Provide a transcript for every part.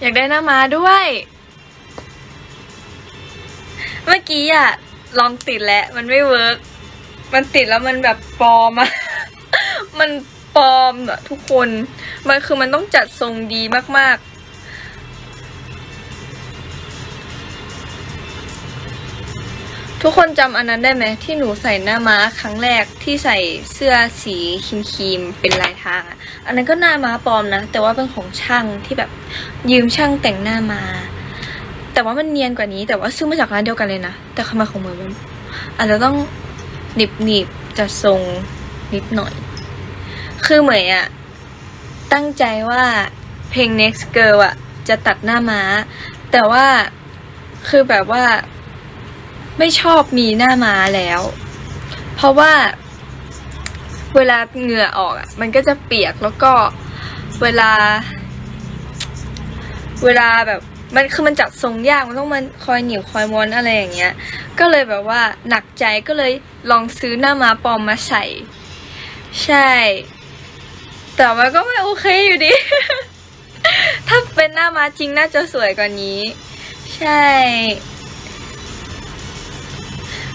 อยากได้หน้าม้าด้วย เมื่อกี้อะลองติดแล้วมันไม่เวิร์กมันติดแล้วมันแบบปลอมอะมันปลอมอะทุกคน มันคือมันต้องจัดทรงดีมากๆ ทุกคนจำอันนั้นได้ไหมที่หนูใส่หน้าม้าครั้งแรกที่ใส่เสื้อสีครีมครีมๆเป็นลายทางอะอันนั้นก็หน้าม้าปลอมนะ แต่ว่าเป็นของช่างที่แบบยืมช่างแต่งหน้ามา แต่ว่ามันเนียนกว่านี้ แต่ว่าซื้อมาจากร้านเดียวกันเลยนะแต่ทำไมของเหมือนมันอาจจะต้องหนีบหนีบๆจัดทรงนิดหน่อย คือเหมยอะตั้งใจว่าเพลง next girl อะจะตัดหน้าม้า แต่ว่าคือแบบว่า ไม่ชอบมีหน้าม้าแล้ว เพราะว่าเวลาเหงื่อออกอะมันก็จะเปียกแล้วก็เวลา เวลาแบบมันคือมันจับทรงยากมันต้องมันคอยหนีบคอยม้วนอะไรอย่างเงี้ย ก็เลยแบบว่าหนักใจก็เลยลองซื้อหน้าม้าปลอมมาใส่ ใช่ แต่มันก็ไม่โอเคอยู่ดี ถ้าเป็นหน้าม้าจริงน่าจะสวยกว่านี้ ใช่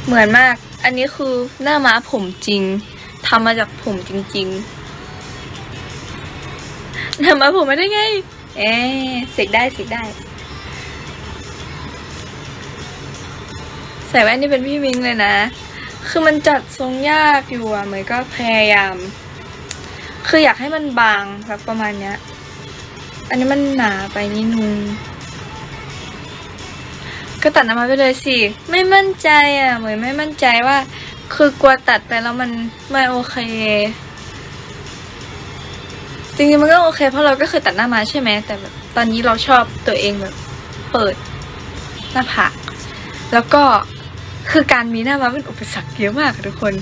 เหมือนมาก อันนี้คือหน้าม้าผมจริงทำมาจากผมจริงๆหน้าม้าผมไม่ได้ไง เอ๊ะเสกได้เสกได้ ใส่แว่นนี่เป็นพี่มิงเลยนะ คือมันจัดทรงยากอยู่อะเหมยก็พยายาม คืออยากให้มันบางแบบประมาณเนี้ย อันนี้มันหนาไปนิดนึง ก็ตัดน้ำมาไปเลยสิ ไม่มั่นใจอะเหมยไม่มั่นใจว่า คือกลัวตัดไปแล้วมันไม่โอเค จริงๆมันก็โอเค เพราะเราก็เคยตัดหน้ามาใช่ไหมแต่แบบตอนนี้เราชอบตัวเองแบบ เปิดหน้าผากแล้วก็คือการมีหน้ามาเป็นอุปสรรคเยอะมากทุกคน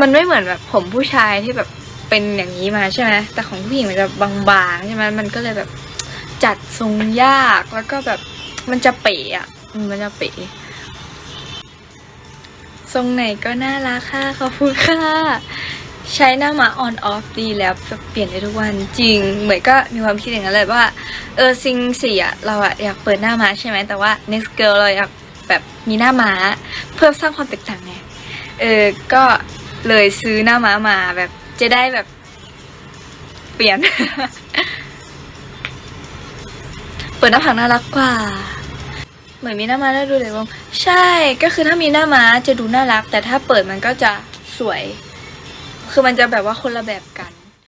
มันไม่เหมือนแบบผมผู้ชายที่แบบเป็นอย่างนี้มาใช่ไหมแต่ของผู้หญิงมันจะบางๆใช่ไหมมันก็เลยแบบจัดทรงยากแล้วก็แบบ มันจะเป๋อะมันจะเป๋ทรงไหนก็น่ารักค่ะ ขอบคุณค่ะ ใช้หน้ามาออนออฟดีแล้วเปลี่ยนได้ทุกวันจริง เหมือนก็มีความคิดอย่างนั้นเลยว่า เออซิงสี่อะเราอะอยากเปิดหน้าม้าใช่ไหมแต่ว่า next girl เราอยากแบบมีหน้าม้า เพื่อสร้างความแตกต่างไงเออก็เลยซื้อหน้าม้ามาแบบจะได้แบบ เปลี่ยน เปิดหน้าผากน่ารักกว่า เหมือนมีหน้าม้าแล้วดูเลยวงใช่ก็คือถ้ามีหน้าม้าจะดูน่ารัก แต่ถ้าเปิดมันก็จะสวย คือมันจะแบบว่าคนละแบบกัน